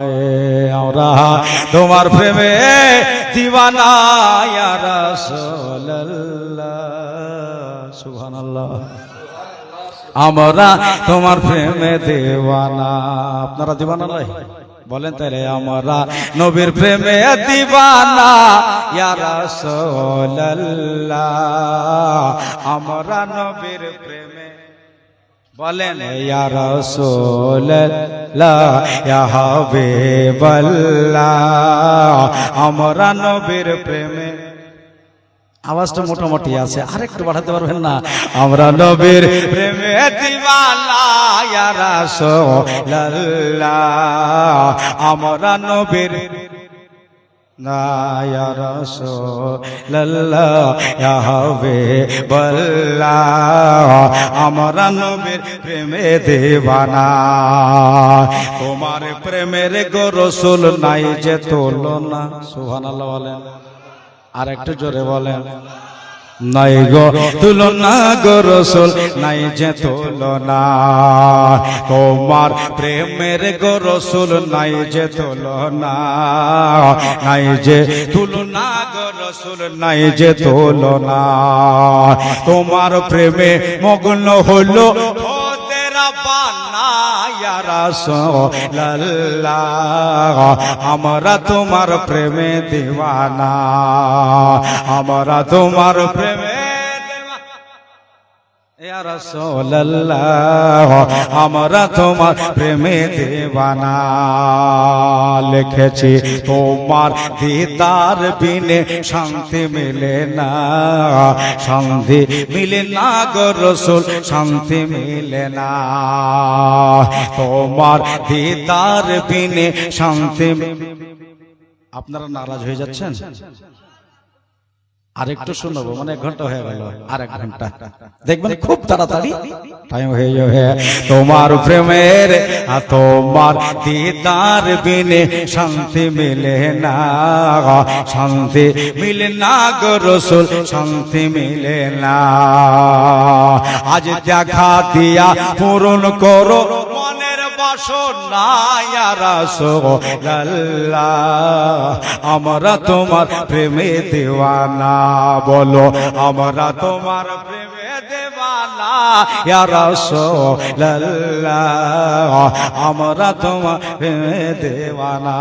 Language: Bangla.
আমরা তোমার প্রেমে ইয়া রাসূলুল্লাহ। সুবহানাল্লাহ। আমরা তোমার প্রেমে দেওয়ানা আপনারা দিওয়ানা নয় বলেন তাহলে আমরা নবীর প্রেমে দিওয়ানা ইয়া রাসূলুল্লাহ, আমরা নবীর প্রেমে। বলেন, ইয়া হাবিবাল্লাহ। আমরা নবীর প্রেমে। আওয়াজটা মোটামুটি আছে, আরেকটু বাড়াতে পারবেন না? আমরা নবীর প্রেমে দিবালা আমরা নবীর ইয়া রাসূলুল্লাহ, ইয়া হাবিবাল্লাহ আমরা নবীর প্রেমে দেবানা। তোমার প্রেমের গো রসুল নাই যে তুলনা। সুবহানাল্লাহ বলেন। আর একটু জোরে বলেন। নাই গো তুলনা গো রসুল, নাই যে তুলনা। তোমার প্রেমের গো রসুল, নাই যে তুলনা। নাই যে তুলনা গো রসুল, নাই যে তুলনা। তোমার প্রেমে মগ্ন হলো আমরা তোমার প্রেমে দিওয়ানা। আমরা তোমার প্রেমে আমরা তোমার প্রেমে দেবানা। লিখেছি, তোমার দিদার বিনে শান্তি মিলে না। শান্তি মিলে না গো রসুল, শান্তি মিলে না। তোমার দিদার বিনে শান্তি আপনারা নারাজ হয়ে যাচ্ছেন? আরেকটু শুনব মানে ঘণ্টা হয়ে গেল। আর এক ঘণ্টা। দেখবেন খুব তাড়াতাড়ি টাইম হয়ে যাবে। তোমার প্রেমের আর তোমার দিদার বিনে শান্তি মিলে না শান্তি মিলে না গো রসুল শান্তি মিলে না। আজ দেখা দিয়া পূরণ করো রাসূলুল্লাহ আমরা তোমার প্রেমে দেওয়ানা বলো আমরা তোমার প্রেমে দেওয়ানা আমরা তোমার প্রেমে দেওয়ানা।